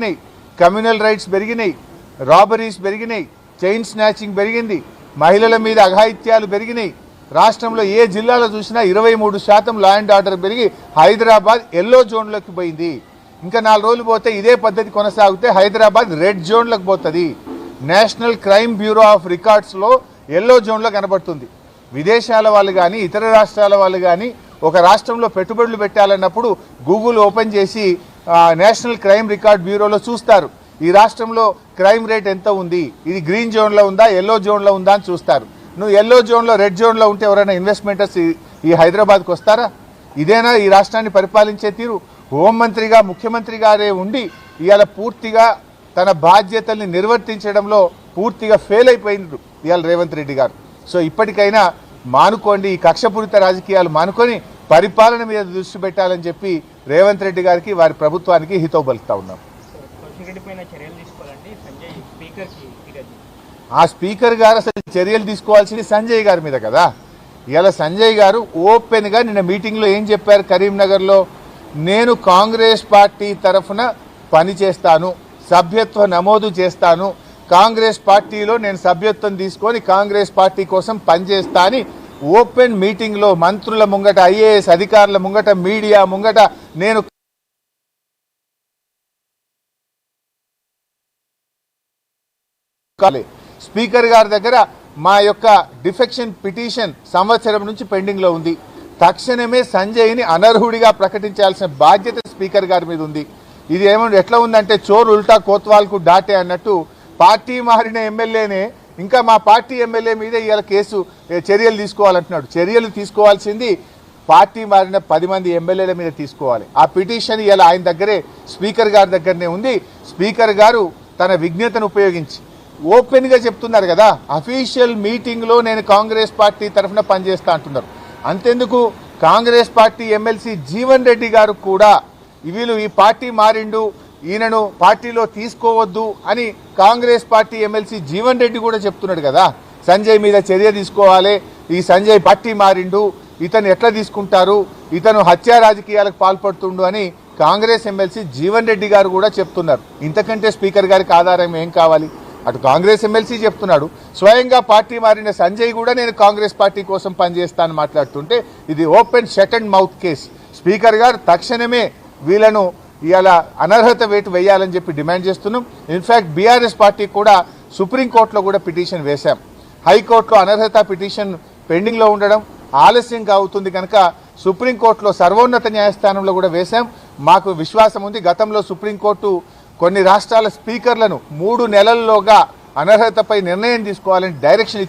పెరిగినాయి. Communal riots పెరిగినాయి. Robberies పెరిగినాయి. చైన్ స్నాచింగ్ పెరిగింది. మహిళల మీద అఘాయిత్యాలు పెరిగినాయి. రాష్ట్రంలో ఏ జిల్లాలో చూసినా ఇరవై మూడు శాతం లా అండ్ ఆర్డర్ పెరిగి హైదరాబాద్ ఎల్లో జోన్లోకి పోయింది. ఇంకా నాలుగు రోజులు పోతే ఇదే పద్ధతి కొనసాగితే హైదరాబాద్ రెడ్ జోన్లకు పోతుంది. నేషనల్ క్రైమ్ బ్యూరో ఆఫ్ రికార్డ్స్లో ఎల్లో జోన్లో కనబడుతుంది. విదేశాల వాళ్ళు కానీ ఇతర రాష్ట్రాల వాళ్ళు కానీ ఒక రాష్ట్రంలో పెట్టుబడులు పెట్టాలన్నప్పుడు గూగుల్ ఓపెన్ చేసి నేషనల్ క్రైమ్ రికార్డ్ బ్యూరోలో చూస్తారు. ఈ రాష్ట్రంలో క్రైమ్ రేట్ ఎంత ఉంది? ఇది గ్రీన్ జోన్లో ఉందా? ఎల్లో జోన్లో ఉందా అని చూస్తారు. నువ్వు ఎల్లో జోన్లో రెడ్ జోన్లో ఉంటే ఎవరైనా ఇన్వెస్ట్మెంటర్స్ ఈ- హైదరాబాద్కు వస్తారా? ఇదేనా ఈ రాష్ట్రాన్ని పరిపాలించే తీరు? హోంమంత్రిగా ముఖ్యమంత్రి గారే ఉండి ఇవాళ పూర్తిగా తన బాధ్యతల్ని నిర్వర్తించడంలో పూర్తిగా ఫెయిల్ అయిపోయినారు ఇవాళ రేవంత్ రెడ్డి గారు. సో ఇప్పటికైనా మానుకోండి ఈ కక్షపూరిత రాజకీయాలు మానుకొని పరిపాలన మీద దృష్టి పెట్టాలని చెప్పి రేవంత్ రెడ్డి గారికి వారి ప్రభుత్వానికి హితవు పలుకుతా ఉన్నాం ఆ స్పీకర్ గారు అసలు చర్యలు తీసుకోవాల్సింది సంజయ్ గారి మీద కదా. ఇలా సంజయ్ గారు ఓపెన్గా నిన్న మీటింగ్లో ఏం చెప్పారు? కరీంనగర్లో నేను కాంగ్రెస్ పార్టీ తరఫున పని చేస్తాను సభ్యత్వ నమోదు చేస్తాను కాంగ్రెస్ పార్టీలో నేను సభ్యత్వం తీసుకొని కాంగ్రెస్ పార్టీ కోసం పనిచేస్తా అని ఓపెన్ మీటింగ్లో మంత్రుల ముంగట ఐఏఎస్ అధికారుల ముంగట మీడియా ముంగట నేను స్పీకర్ గారి దగ్గర మా యొక్క డిఫెక్షన్ పిటిషన్ సంవత్సరం నుంచి పెండింగ్లో ఉంది. తక్షణమే సంజయ్ని అనర్హుడిగా ప్రకటించాల్సిన బాధ్యత స్పీకర్ గారి మీద ఉంది. ఇది ఏమో ఎట్లా ఉందంటే చోరు ఉల్టా కోత్వాల్కు డాటే అన్నట్టు పార్టీ మారిన ఎమ్మెల్యేనే ఇంకా మా పార్టీ ఎమ్మెల్యే మీద ఇవాళ కేసు చర్యలు తీసుకోవాలంటున్నాడు. చర్యలు తీసుకోవాల్సింది పార్టీ మారిన పది మంది ఎమ్మెల్యేల మీద తీసుకోవాలి. ఆ పిటిషన్ ఇలా ఆయన దగ్గరే స్పీకర్ గారి దగ్గరనే ఉంది. స్పీకర్ గారు తన విజ్ఞతను ఉపయోగించి ఓపెన్గా చెప్తున్నారు కదా అఫీషియల్ మీటింగ్లో నేను కాంగ్రెస్ పార్టీ తరఫున పనిచేస్తా అంటున్నారు. అంతెందుకు? Congress party MLC Jeevan Reddy గారు కూడా వీళ్ళు ఈ పార్టీ మారిండు ఈయనను పార్టీలో తీసుకోవద్దు అని Congress party MLC Jeevan Reddy కూడా చెప్తున్నాడు కదా. సంజయ్ మీద చర్య తీసుకోవాలి. ఈ సంజయ్ పార్టీ మారిండు. ఇతను ఎట్లా తీసుకుంటారు? ఇతను హత్యా రాజకీయాలకు పాల్పడుతుండు అని కాంగ్రెస్ ఎమ్మెల్సీ జీవన్ రెడ్డి గారు కూడా చెప్తున్నారు. ఇంతకంటే స్పీకర్ గారికి ఆధారం ఏం కావాలి? అటు కాంగ్రెస్ ఎమ్మెల్సీ చెప్తున్నాడు. స్వయంగా పార్టీ మారిన సంజయ్ కూడా నేను కాంగ్రెస్ పార్టీ కోసం పనిచేస్తానని మాట్లాడుతుంటే ఇది open shut and mouth case. Speaker గారు తక్షణమే వీళ్ళను ఇవాళ అనర్హత వేటు వేయాలని చెప్పి డిమాండ్ చేస్తున్నాం. ఇన్ఫ్యాక్ట్ బీఆర్ఎస్ పార్టీ కూడా సుప్రీంకోర్టులో కూడా పిటిషన్ వేశాం. హైకోర్టులో అనర్హత పిటిషన్ పెండింగ్లో ఉండడం ఆలస్యంగా అవుతుంది కనుక సుప్రీంకోర్టులో సర్వోన్నత న్యాయస్థానంలో కూడా వేశాం. మాకు విశ్వాసం ఉంది. గతంలో సుప్రీంకోర్టు కొన్ని రాష్ట్రాల స్పీకర్లను మూడు నెలల్లోగా అనర్హతపై నిర్ణయం తీసుకోవాలని డైరెక్షన్ ఇచ్చింది.